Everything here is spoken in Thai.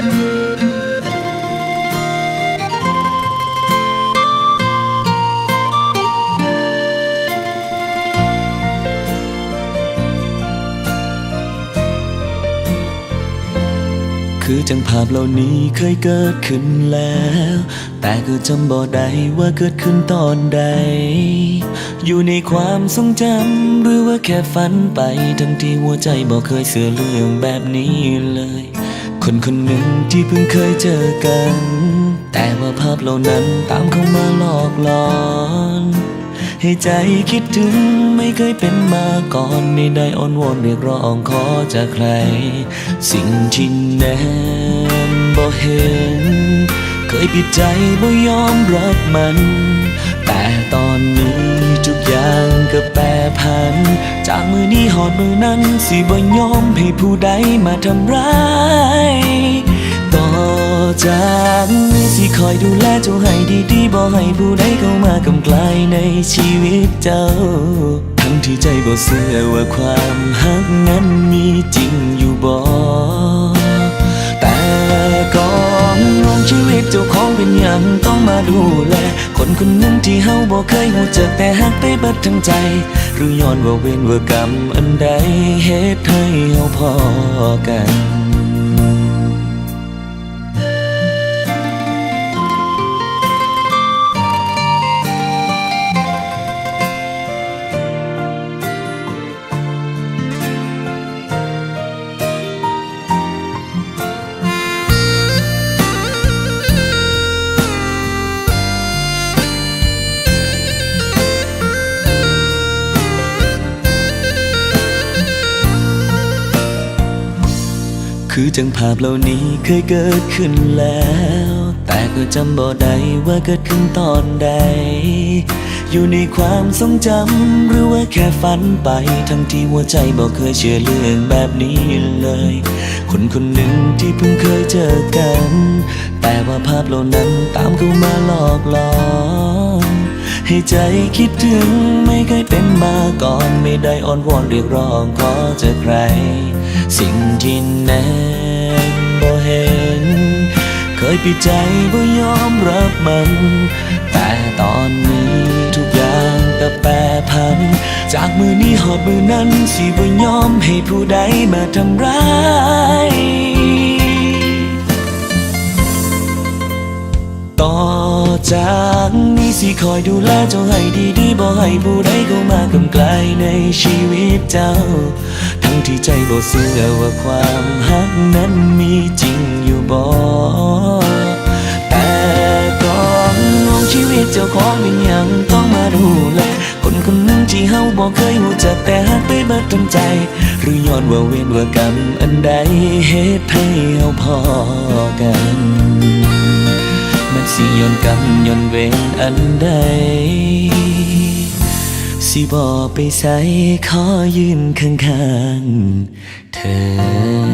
คือจังภาพเหล่านี้เคยเกิดขึ้นแล้ว แต่ก็จำบ่ได้ว่าเกิดขึ้นตอนใด อยู่ในความทรงจำหรือว่าแค่ฝันไป ทั้งที่หัวใจบ่เคยเสือเรื่องแบบนี้เลย คนคนหนึ่งที่เพิ่งเคยเจอกัน แต่ว่าภาพเหล่านั้นตามเข้ามาหลอกหลอน ให้ใจคิดถึงไม่เคยเป็นมาก่อนไม่ได้อ้อนวอนเรียกร้องขอจากใคร สิ่งที่แนมบ่เห็น เคยปิดใจบ่ยอมรับมัน แต่ตอนนี้ จากมือนี้หอดมือนั้นสิบ่ยอมให้ผู้ใดมาทำร้าย ต่อจากนี้สิคอยดูแลเจ้าให้ดีๆบ่ให้ผู้ใดเข้ามากำกลายในชีวิตเจ้า ทั้งที่ใจบ่เสื่อว่าความหักนั้นมีจริงอยู่บ่ เป็นอย่างต้องมาดูแล คนคนหนึ่งที่เฮาบ่เคยหูจักแต่ฮักไปเบิดทั้งใจ หรือย้อนว่าเวรว่ากรรมอันใดเหตุให้เฮาพอกัน คือจังภาพเหล่านี้เคยเกิดขึ้นแล้ว แต่ก็จำบ่ได้ว่าเกิดขึ้นตอนใด อยู่ในความทรงจำหรือว่าแค่ฝันไป ทั้งที่หัวใจบ่เคยเชื่อเรื่องแบบนี้เลย คนคนหนึ่งที่เพิ่งเคยเจอกัน แต่ว่าภาพเหล่านั้นตามเข้ามาหลอกหลอนให้ใจคิดถึงไม่เคยเป็นมาก่อน ไม่ได้อ้อนวอนเรียกร้องขอจากใคร สิ่งที่แนมบ่เห็น เคยปิดใจบ่ยอมรับมัน แต่ตอนนี้ทุกอย่างก็แปรผัน จากมือนี้หอดมือนั้นสิบ่ยอมให้ผู้ใดมาทำร้ายต่อจากนี้สิคอยดูแลเจ้าให้ดีๆบ่ให้ผู้ใดเข้ามากำไกลในชีวิตเจ้า บ่เชื่อว่าความฮักนั้นมีจริงอยู่บ่แต่ก่อนมองชีวิตเจ้าของเป็นอย่างต้องมาดูแลคนคนหนึ่งที่เฮาบ่เคยรู้จักแต่ฮักไปเบิดทั้งใจ หรือย้อนว่าเวรว่ากรรมอันใดเหตุให้เฮาพอกันมันสิย้อนกรรมย้อนเวรอันใด สิบอไปใส่ขอยืนข้างๆเธอ